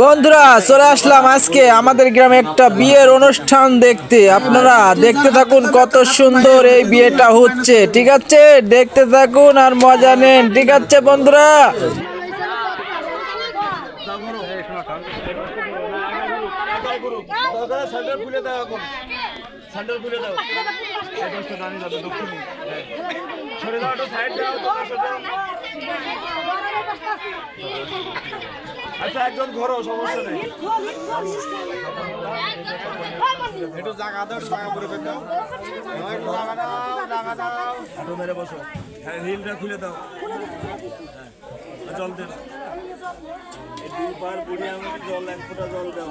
বন্ধুরা চলে আসলাম আজকে আমাদের গ্রামে একটা বিয়ের অনুষ্ঠান দেখতে। আপনারা দেখতে থাকুন কত সুন্দর এই বিয়েটা হচ্ছে ঠিক আছে? দেখতে থাকুন আর মজা নেন ঠিক আছে বন্ধুরা? সাইড দাও তো পাশে দাও। আচ্ছা একজন ঘরো সমস্যা নেই। একটু জায়গা দাও জায়গা করে দাও একটু জায়গা দাও জায়গা দাও একটু মেরে বসো। হ্যাঁ হিলটা খুলে দাও। হ্যাঁ জল দেন দুবার বুড়ি আমাকে জল এক ফোঁটা জল দাও।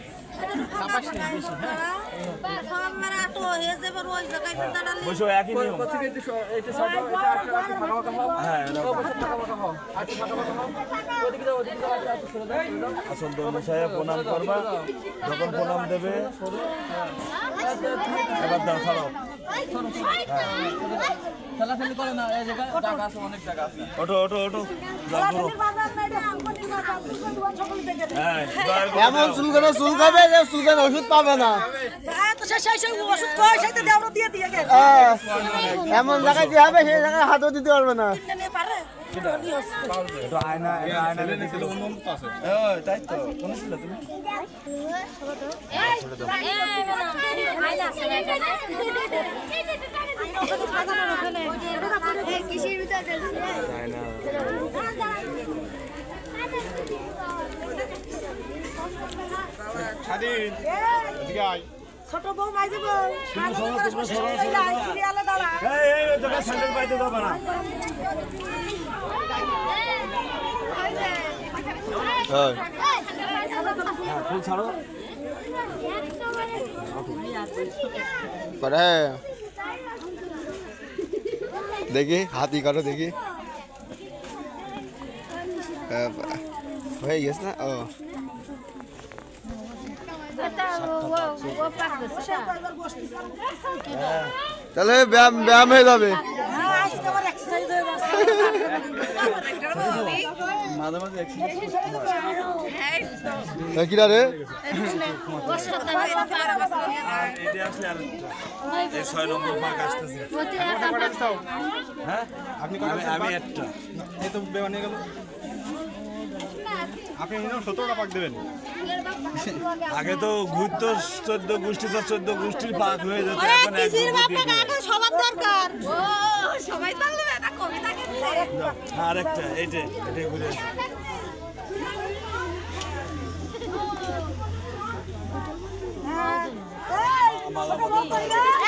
আসল তো মশাইয়া প্রণাম করবা যখন প্রণাম দেবে এবার দাও ওঠো ওঠো ওঠো যাও ঘুরো হ্যাঁ জয় গুরু এমন দাও। চুলকানো চুলকাবে যে চুলকানো ওষুধ পাবে না হ্যাঁ, এমন জায়গায় দিয়ে হবে সেই জায়গায় হাতও দিতে পারবে না আয়না তাই তুমি স্বাধীন এদিকে আয় ছোট বউ মাইজি বউ সিরিয়ালে দাঁড়া এই জায়গায় স্যান্ডেল পাইতে যাবে না হ্যাঁ ফুল ছাড়ো দেখি হাতি করো দেখি। হয়ে গেছে না? ও। তাহলে ব্যায়াম ব্যায়াম হয়ে যাবে। মাঝে মাঝে রে হ্যাঁ। আমি। আমি একটা এই তো। গেল আপনি সতেরোটা পাক দেবেন আগে তো ঘুরতো চোদ্দ গোষ্ঠী চোদ্দ গোষ্ঠীর পাক হয়ে যেত এখন সবার দরকার সবাই তাহলে একটা কবিতা এটাই ঘুরে আসো।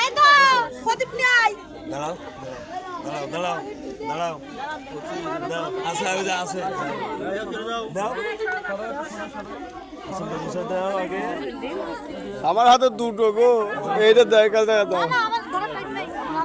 এই আয়। দাঁড়াও দাঁড়াও দাঁড়াও দাঁড়াও আছে আছে দাও। আমার হাতে দুটো গো এইটা দেখা দেখা দাও।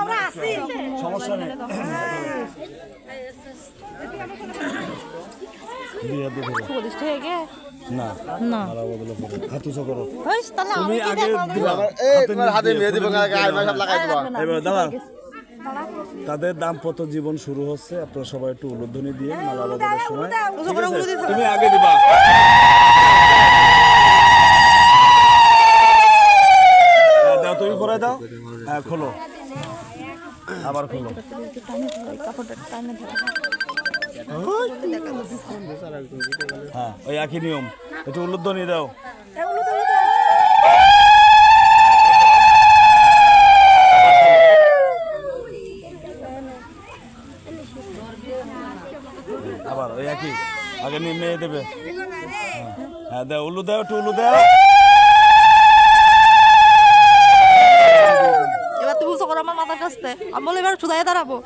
আমরা আসি সমস্যা নেই। না। হাত করো। তুমি আগে দিবা। আমার হাতে মেয়ে দিব। আগে আয় লাগাই দিবা। এবার দাঁড়া তাদের দাম্পত্য জীবন শুরু হচ্ছে। আপনারা সবাই একটু উলুধ্বনি দিয়ে মালা বদলের সময়। তুমি আগে দিবা। করে দাও। হ্যাঁ খোলো। আবার খোলো। হ্যাঁ ওই একই নিয়ম। একটু উল্লুদ্ধ নিয়ে দাও। আবার ওই একই। আগে নিয়ে মেয়ে দেবে। হ্যাঁ, হ্যাঁ দেয় উল্লু দাও, একটু উল্লু দাও। আমি বলে এবার সুদাই দাঁড়াবো